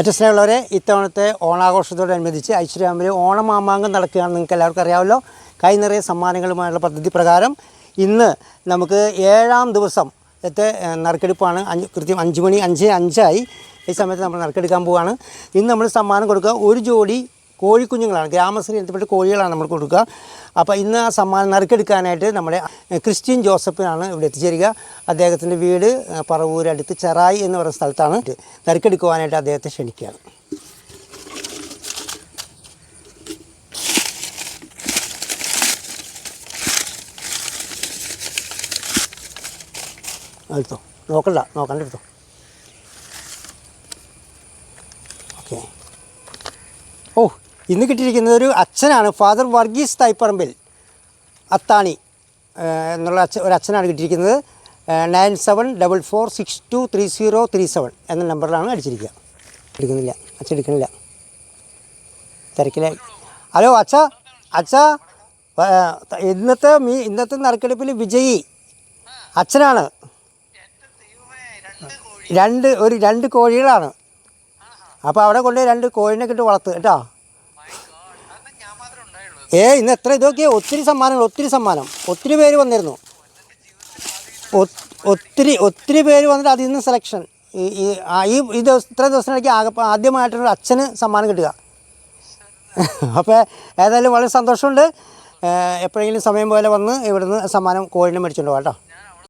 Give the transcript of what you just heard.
ഏറ്റവും സ്നേഹമുള്ളവരെ ഇത്തവണത്തെ ഓണാഘോഷത്തോടനുബന്ധിച്ച് ഐശ്വര്യാമ്പലി ഓണമാമാങ്കം നടക്കുകയാണ് നിങ്ങൾക്ക് എല്ലാവർക്കും അറിയാമല്ലോ. കൈ നിറയെ സമ്മാനങ്ങളുമായുള്ള പദ്ധതി പ്രകാരം ഇന്ന് നമുക്ക് ഏഴാം ദിവസം ത്തെ നറുക്കെടുപ്പാണ്. അഞ്ച് കൃത്യം അഞ്ച് മണി അഞ്ച് അഞ്ചായി. ഈ സമയത്ത് നമ്മൾ നറുക്കെടുക്കാൻ പോവുകയാണ് ഇന്ന് നമ്മൾ സമ്മാനം കൊടുക്കുക ഒരു ജോഡി കോഴിക്കുഞ്ഞുങ്ങളാണ് ഗ്രാമശ്രീ ബന്ധപ്പെട്ട കോഴികളാണ് നമ്മൾ കൊടുക്കുക. അപ്പോൾ ഇന്ന് ആ സമ്മാനം നറുക്കെടുക്കാനായിട്ട് നമ്മുടെ ക്രിസ്ത്യൻ ജോസഫിനാണ് ഇവിടെ എത്തിച്ചേരുക. അദ്ദേഹത്തിന്റെ വീട് പറവൂരടുത്ത് പറവൂര് ചെറായി എന്ന് പറയുന്ന സ്ഥലത്താണ് നറുക്കെടുക്കുവാനായിട്ട് അദ്ദേഹത്തെ ക്ഷണിക്കുകയാണ്. എടുത്തോ? നോക്കണ്ട നോക്കണ്ട എടുത്തോ? ഓക്കെ. ഓ ഇന്ന് കിട്ടിയിരിക്കുന്നത് ഒരു അച്ഛനാണ്. ഫാദർ വർഗീസ് തൈപ്പറമ്പിൽ അത്താണി എന്നുള്ള അച്ഛ ഒരു അച്ഛനാണ് കിട്ടിയിരിക്കുന്നത്. Nine seven double four six two three zero three seven എന്ന നമ്പറിലാണ് അടിച്ചിരിക്കുക. എടുക്കുന്നില്ല. അച്ഛൻ എടുക്കുന്നില്ല തിരക്കിലായി. ഹലോ അച്ഛ അച്ഛ ഇന്നത്തെ മീ ഇന്നത്തെ നറുക്കെടുപ്പിൽ വിജയി അച്ഛനാണ്. രണ്ട് ഒരു രണ്ട് കോഴികളാണ്. അപ്പോൾ അവിടെ കൊണ്ടുപോയി രണ്ട് കോഴിനെ കിട്ടി വളർത്ത് കേട്ടോ. ഏ ഇന്ന് എത്ര ഇതൊക്കെ ഒത്തിരി സമ്മാനങ്ങൾ ഒത്തിരി സമ്മാനം. ഒത്തിരി പേര് വന്നിരുന്നു. ഒത്തിരി ഒത്തിരി പേര് വന്നിട്ട് അതിൽ നിന്ന് സെലക്ഷൻ ഈ ഈ ദിവസം ഇത്ര ദിവസത്തിനിടയ്ക്ക് ആകെ ആദ്യമായിട്ടൊരു അച്ഛന് സമ്മാനം കിട്ടുക. അപ്പോൾ ഏതായാലും വളരെ സന്തോഷമുണ്ട്. എപ്പോഴെങ്കിലും സമയം പോലെ വന്ന് ഇവിടുന്ന് സമ്മാനം കോഴിനെ മേടിച്ചുകൊണ്ട് പോകാം കേട്ടോ.